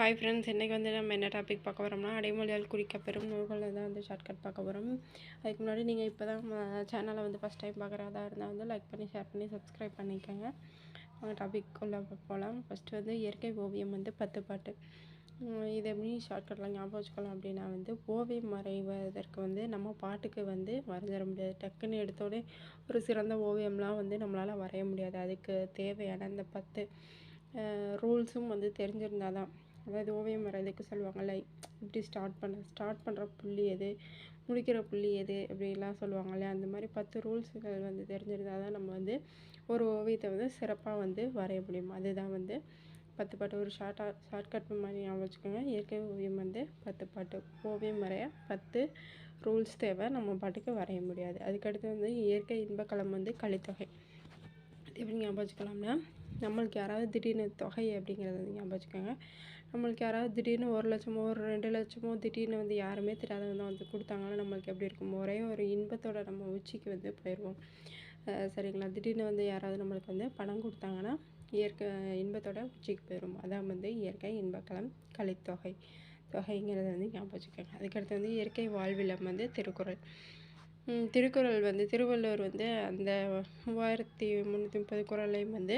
Hi friends இன்றைக்கி வந்து நம்ம என்ன டாபிக் பார்க்க வரோம்னா அடைமொழியால் குறிக்கப்பெறும் நூல்களில் தான் வந்து ஷார்ட்கட் பார்க்க போகிறோம் அதுக்கு முன்னாடி நீங்கள் இப்போ தான் சேனலை வந்து ஃபஸ்ட் டைம் பார்க்குறதா இருந்தால் வந்து லைக் பண்ணி ஷேர் பண்ணி சப்ஸ்கிரைப் பண்ணிக்கோங்க. டாபிக் உள்ள போகலாம் ஃபஸ்ட்டு வந்து இயற்கை ஓவியம் வந்து பத்து பாட்டு. இதை இது எப்படி ஷார்ட்கட்டில் ஞாபகம் வச்சுக்கலாம் அப்படின்னா வந்து ஓவியம் வரைவதற்கு வந்து நம்ம பாட்டுக்கு வந்து வரைஞ்சிட முடியாது. டக்குன்னு எடுத்தோடனே ஒரு சிறந்த ஓவியம்லாம் வந்து நம்மளால் வரைய முடியாது. அதுக்கு தேவையான அந்த பத்து ரூல்ஸும் வந்து தெரிஞ்சிருந்தால் தான். அதாவது ஓவியம் வரைகிறதுக்கு சொல்லுவாங்கள்ல இப்படி ஸ்டார்ட் பண்ண ஸ்டார்ட் பண்ணுற புள்ளி எது முடிக்கிற புள்ளி எது அப்படிலாம் சொல்லுவாங்கள்ல அந்த மாதிரி பத்து ரூல்ஸுகள் வந்து தெரிஞ்சிருந்தால் தான் நம்ம வந்து ஒரு ஓவியத்தை வந்து சிறப்பாக வந்து வரைய முடியும். அதுதான் வந்து பத்து பாட்டு. ஒரு ஷார்ட்டாக ஷார்ட்கட் மாதிரி ஞாபகம் வச்சுக்கோங்க. இயற்கை ஓவியம் வந்து பத்து பாட்டு. ஓவியம் வரைய பத்து ரூல்ஸ் தேவை. நம்ம பாட்டுக்கு வரைய முடியாது. அதுக்கடுத்து வந்து இயற்கை இன்பக்கலம் வந்து கலித்தொகை. அது எப்படி ஞாபகம் வச்சுக்கலாம்னா நம்மளுக்கு யாராவது திடீர்னு தொகை அப்படிங்கிறத வந்து ஞாபகம் வச்சுக்கோங்க. நம்மளுக்கு யாராவது திடீர்னு ஒரு லட்சமோ ஒரு ரெண்டு லட்சமோ திடீர்னு வந்து யாருமே தெரியாதவங்க வந்து கொடுத்தாங்கன்னா நம்மளுக்கு எப்படி இருக்கும்? ஒரே ஒரு இன்பத்தோட நம்ம உச்சிக்கு வந்து போயிடுவோம் சரிங்களா? திடீர்னு வந்து யாராவது நம்மளுக்கு வந்து பணம் கொடுத்தாங்கன்னா இயற்கை இன்பத்தோட உச்சிக்கு போயிடும் அதான் வந்து இயற்கை இன்பக்களம் கலித்தொகை. தொகைங்கிறத வந்து ஞாபகம் வச்சுக்கோங்க. அதுக்கடுத்து வந்து இயற்கை வாழ்விலம் வந்து திருக்குறள். திருக்குறள் வந்து திருவள்ளுவர் வந்து அந்த மூவாயிரத்தி முந்நூற்றி முப்பது குறளையும் வந்து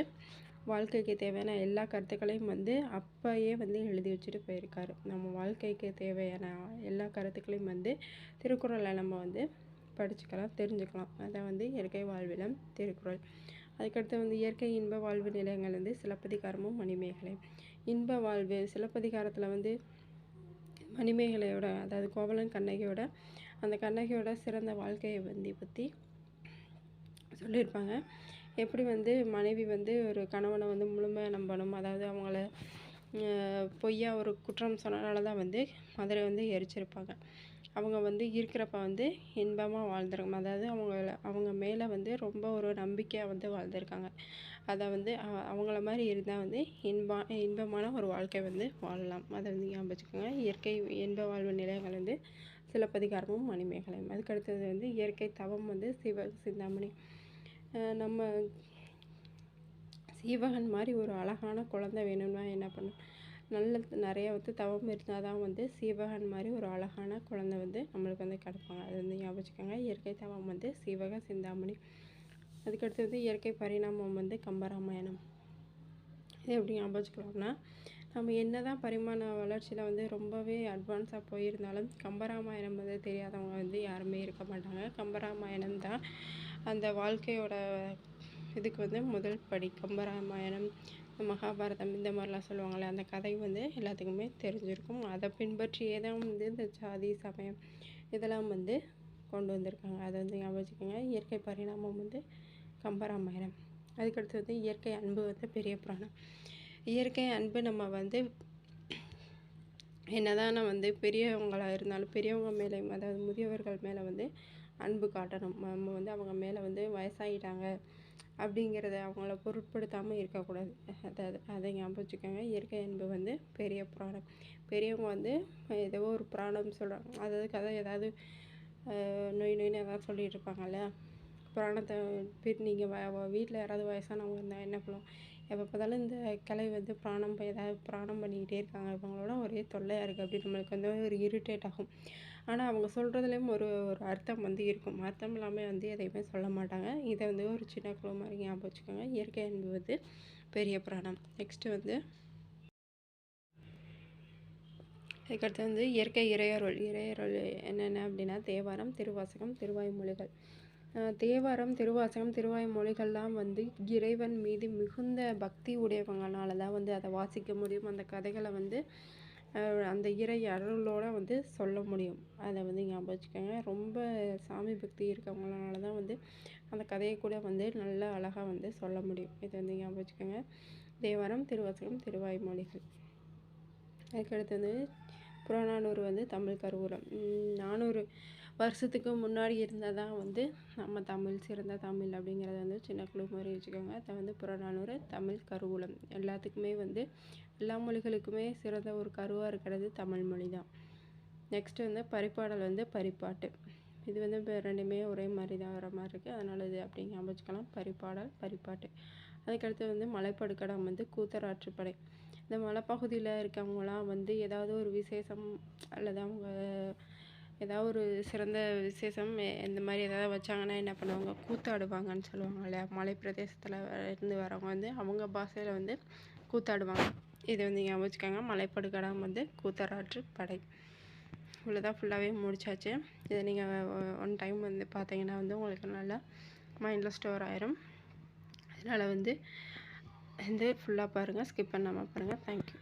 வாழ்க்கைக்கு தேவையான எல்லா கருத்துக்களையும் வந்து அப்போயே வந்து எழுதி வச்சுட்டு போயிருக்காரு. நம்ம வாழ்க்கைக்கு தேவையான எல்லா கருத்துக்களையும் வந்து திருக்குறளை நம்ம வந்து படிச்சுக்கலாம் தெரிஞ்சுக்கலாம். அதான் வந்து இயற்கை வாழ்விலம் திருக்குறள். அதுக்கடுத்து வந்து இயற்கை இன்ப வாழ்வு நிலையங்கள் வந்து சிலப்பதிகாரமும் மணிமேகலை. இன்ப வாழ்வு சிலப்பதிகாரத்தில் வந்து மணிமேகலையோட அதாவது கோவலன் கண்ணகியோட அந்த கண்ணகியோட சிறந்த வாழ்க்கையை வந்து பற்றி சொல்லியிருப்பாங்க. எப்படி வந்து மனைவி வந்து ஒரு கணவனை வந்து முழுமையாக நம்பணும்? அதாவது அவங்கள பொய்யா ஒரு குற்றம் சொன்னனால தான் வந்து மதுரை வந்து எரிச்சிருப்பாங்க. அவங்க வந்து இருக்கிறப்ப வந்து இன்பமாக வாழ்ந்துருக்காங்க அதாவது அவங்க அவங்க மேலே வந்து ரொம்ப ஒரு நம்பிக்கையாக வந்து வாழ்ந்துருக்காங்க. அதை வந்து அவங்கள மாதிரி இருந்தால் வந்து இன்பம் இன்பமான ஒரு வாழ்க்கை வந்து வாழலாம். அதை வந்து ஞாபகம் வச்சுக்கோங்க. இயற்கை இன்ப வாழ்வு நிலையங்கள் வந்து சிலப்பதிகாரமும் மணிமேகலையும். அதுக்கடுத்தது வந்து இயற்கை தவம் வந்து சிவ சிந்தாமணி. நம்ம சீவகன் மாதிரி ஒரு அழகான குழந்தை வேணும்னா என்ன பண்ணும் நல்ல நிறைய வந்து தவம் இருந்தால் தான் வந்து சீவகன் மாதிரி ஒரு அழகான குழந்தை வந்து நம்மளுக்கு வந்து கிடைப்பாங்க. அது வந்து ஞாபகம் இயற்கை தவம் வந்து சீவக சிந்தாமணி. அதுக்கடுத்து வந்து இயற்கை பரிணாமம் வந்து கம்பராமாயணம். இது எப்படி ஞாபகம் வச்சுக்கலாம்னா நம்ம என்ன தான் பரிமாண வளர்ச்சியில் வந்து ரொம்பவே அட்வான்ஸாக போயிருந்தாலும் கம்பராமாயணம் வந்து தெரியாதவங்க வந்து யாருமே இருக்க மாட்டாங்க. கம்பராமாயணம் தான் அந்த வாழ்க்கையோட இதுக்கு வந்து முதல் படி. கம்பராமாயணம் மகாபாரதம் இந்த மாதிரிலாம் சொல்லுவாங்கள்ல அந்த கதை வந்து எல்லாத்துக்குமே தெரிஞ்சிருக்கும். அதை பின்பற்றியே தான் வந்து இந்த ஜாதி சமயம் இதெல்லாம் வந்து கொண்டு வந்திருக்காங்க. அதை வந்து ஞாபகம் வச்சுக்கோங்க. இயற்கை பரிணாமம் வந்து கம்பராமாயணம் அதுக்கடுத்து வந்து இயற்கை அன்பு வந்து பெரிய புராணம். இயற்கை அன்பு நம்ம வந்து என்னதான் நான் வந்து பெரியவங்களாக இருந்தாலும் பெரியவங்க மேலே அதாவது முதியவர்கள் மேலே வந்து அன்பு காட்டணும். நம்ம வந்து அவங்க மேலே வந்து வயசாகிட்டாங்க அப்படிங்கிறத அவங்கள பொருட்படுத்தாமல் இருக்கக்கூடாது. அதாவது அதை ஞாபகம் வச்சுக்கோங்க இயற்கை அன்பு வந்து பெரிய புராணம். பெரியவங்க வந்து ஏதோ ஒரு புராணம் சொல்கிறாங்க அதாவது கதை ஏதாவது நொய் நொய்னு ஏதாவது சொல்லிகிட்டு இருப்பாங்கல்ல. புராணத்தை நீங்கள் வ வீட்டில் யாராவது வயசானவங்க இருந்தால் என்ன பண்ணுவோம் எப்போ பார்த்தாலும் இந்த கிளை வந்து பிராணம் ஏதாவது பிராணம் பண்ணிக்கிட்டே இருக்காங்க. இவங்களோட ஒரே தொல்லையாக இருக்குது அப்படி நம்மளுக்கு வந்து ஒரு இரிட்டேட் ஆகும். ஆனால் அவங்க சொல்கிறதுலேயும் ஒரு ஒரு அர்த்தம் வந்து இருக்கும். அர்த்தம் இல்லாமல் வந்து எதையுமே சொல்ல மாட்டாங்க. இதை வந்து ஒரு சின்ன குழு மாதிரி ஞாபகம் வச்சுக்கோங்க. இயற்கை என்பது பெரிய பிராணம். நெக்ஸ்ட்டு வந்து அதுக்கடுத்து வந்து இயற்கை இறையருள். இறையருள் என்னென்ன அப்படின்னா தேவாரம் திருவாசகம் திருவாய்மொழிகள். தேவாரம் திருவாசகம் திருவாய் மொழிகள்லாம் வந்து இறைவன் மீது மிகுந்த பக்தி உடையவங்கனால தான் வந்து அதை வாசிக்க முடியும். அந்த கதைகளை வந்து அந்த இறை அருளோடு வந்து சொல்ல முடியும். அதை வந்து ஞாபகம் வச்சுக்கோங்க. ரொம்ப சாமி பக்தி இருக்கவங்களால தான் வந்து அந்த கதையை கூட வந்து நல்ல அழகாக வந்து சொல்ல முடியும். இதை வந்து ஞாபகம் வச்சுக்கோங்க. தேவாரம் திருவாசகம் திருவாய்மொழிகள் அதுக்கடுத்து வந்து புறநானூறு வந்து தமிழ் கருவூரம் நானூறு வருஷத்துக்கு முன்னாடி இருந்தால் தான் வந்து நம்ம தமிழ் சிறந்த தமிழ் அப்படிங்கிறத வந்து சின்ன குழு மாதிரி வச்சுக்கோங்க. அதை வந்து புறநானூறு தமிழ் கருவூலம். எல்லாத்துக்குமே வந்து எல்லா மொழிகளுக்குமே சிறந்த ஒரு கருவாக இருக்கிறது தமிழ் மொழி தான். நெக்ஸ்ட்டு வந்து பரிப்பாடல் வந்து பரிப்பாட்டு. இது வந்து இப்போ ரெண்டுமே ஒரே மாதிரி தான் வர மாதிரி இருக்குது அதனால் இது அப்படி ஞாபகம் வச்சுக்கலாம். பரிப்பாடல் பரிப்பாட்டு. அதுக்கடுத்து வந்து மலைப்படுக்கடம் வந்து கூத்தராற்றுப்படை. இந்த மலைப்பகுதியில் இருக்கவங்களாம் வந்து ஏதாவது ஒரு விசேஷம் அல்லது அவங்க ஏதாவது ஒரு சிறந்த விசேஷம் இந்த மாதிரி ஏதாவது வச்சாங்கன்னா என்ன பண்ணுவாங்க? கூத்தாடுவாங்கன்னு சொல்லுவாங்க இல்லையா மலை பிரதேசத்தில் இருந்து வரவங்க வந்து அவங்க பாஷையில் வந்து கூத்தாடுவாங்க. இதை வந்து ஞாபகம் வச்சுக்கோங்க மலைப்படுகடம் வந்து கூத்தராற்று படை. இவ்வளோதான் ஃபுல்லாகவே முடிச்சாச்சு. இதை நீங்கள் ஒன் டைம் வந்து பார்த்தீங்கன்னா வந்து உங்களுக்கு நல்லா மைண்டில் ஸ்டோர் ஆயிரும். அதனால் வந்து வந்து ஃபுல்லாக பாருங்கள் ஸ்கிப் பண்ணாமல் பாருங்கள் தேங்க்யூ